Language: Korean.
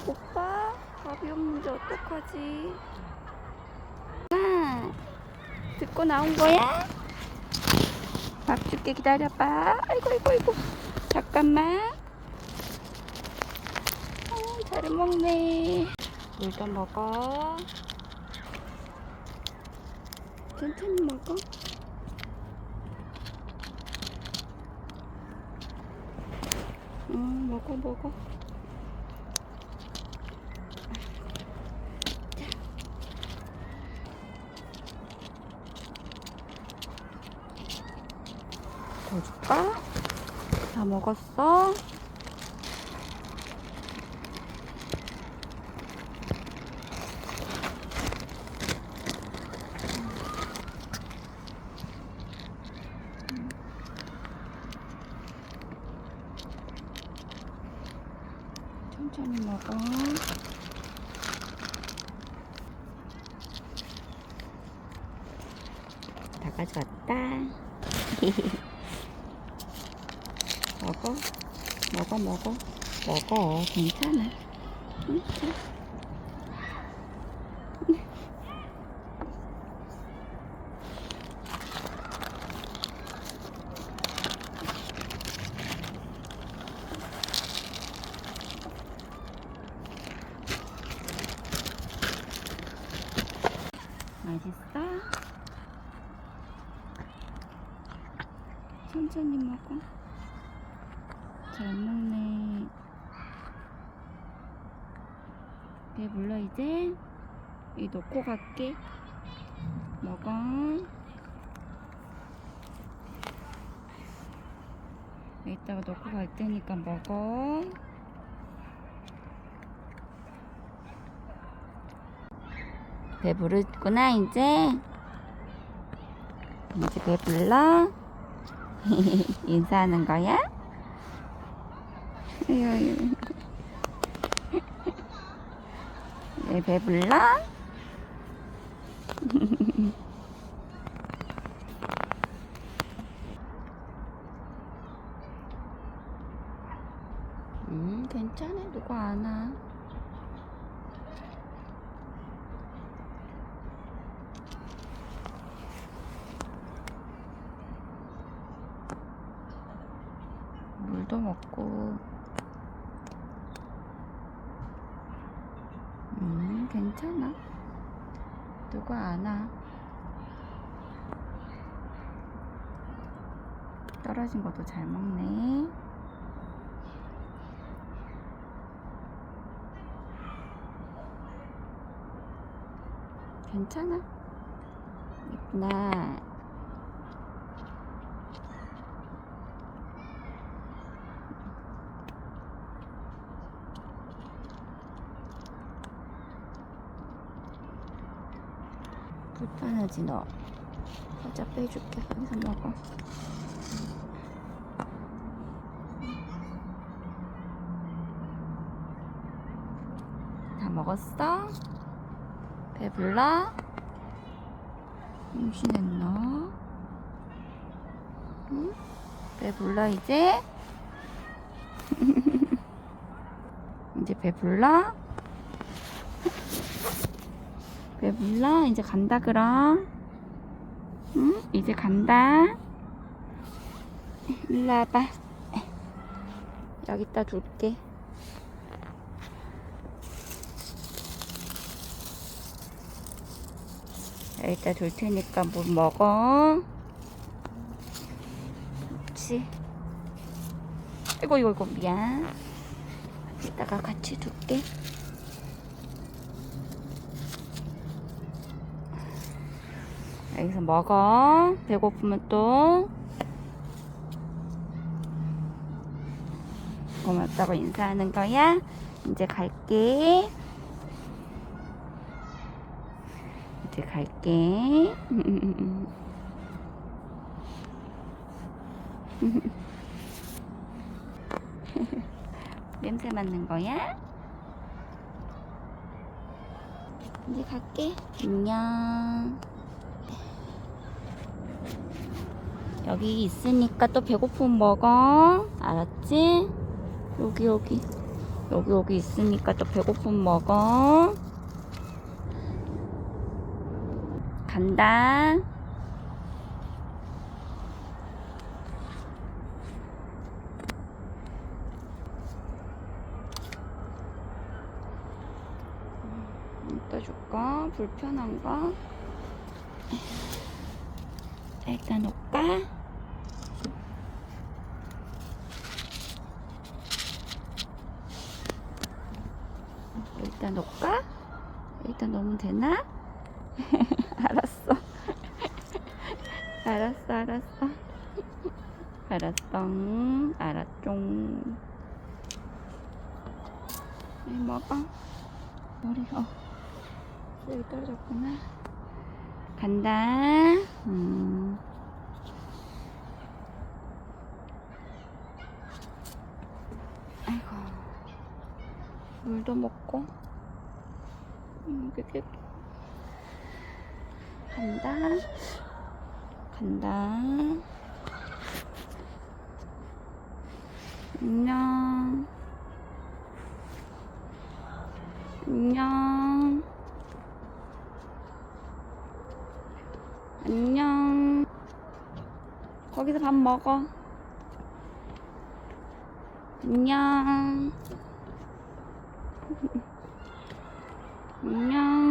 배고파? 밥이 없는데 어떡하지? 아, 듣고 나온 거야? 밥 줄게 기다려봐. 아이고, 아이고, 아이고. 잠깐만. 어, 잘 먹네. 물도 먹어. 천천히 먹어. 응, 먹어, 먹어. 더 줄까? 다 먹었어? 천천히 먹어. 다 가져왔다. 먹어. 먹어, 먹어. 먹어. 괜찮아. 맛있어? 천천히 먹어. 잘 먹네. 배불러 이제? 이 놓고 갈게. 먹어. 이따가 놓고 갈 테니까 먹어. 배부르구나 이제. 이제 배불러? 인사하는 거야? 아유. 내 배불러? 음, 괜찮아. 누구 안 와. 물도 먹고. 음, 괜찮아. 누가 안 와. 떨어진 것도 잘 먹네. 괜찮아. 이쁘나. 불편하지 너. 과자 빼줄게. 여기서 먹어. 다 먹었어? 배불러? 임신했나? 응? 배불러 이제? 이제 배불러? 배불러? 이제 간다 그럼. 응? 이제 간다. 일로 와봐. 여기다 둘게. 여기다 둘 테니까 물 먹어. 그렇지 이거 이거 이거 미안. 이따가 같이 둘게 여기서 먹어. 배고프면 또. 고맙다고 인사하는 거야? 이제 갈게. 이제 갈게. 냄새 맡는 거야? 이제 갈게. 안녕. 여기 있으니까 또 배고프면 먹어. 알았지? 여기, 여기. 여기 여기 있으니까 또 배고픔 먹어. 간다. 이따 줄까? 불편한가? 자, 일단 놓을까? 놓을까? 일단 놓으면 되나? 알았어. 알았어, 알았어. 알았어. 알았죠. 이 먹어. 머리, 어. 여기 떨어졌구나. 간다. 음. 아이고. 물도 먹고. 음, 그게. 간다. 간다. 안녕. 안녕. 안녕. 거기서 밥 먹어. 안녕. 안녕.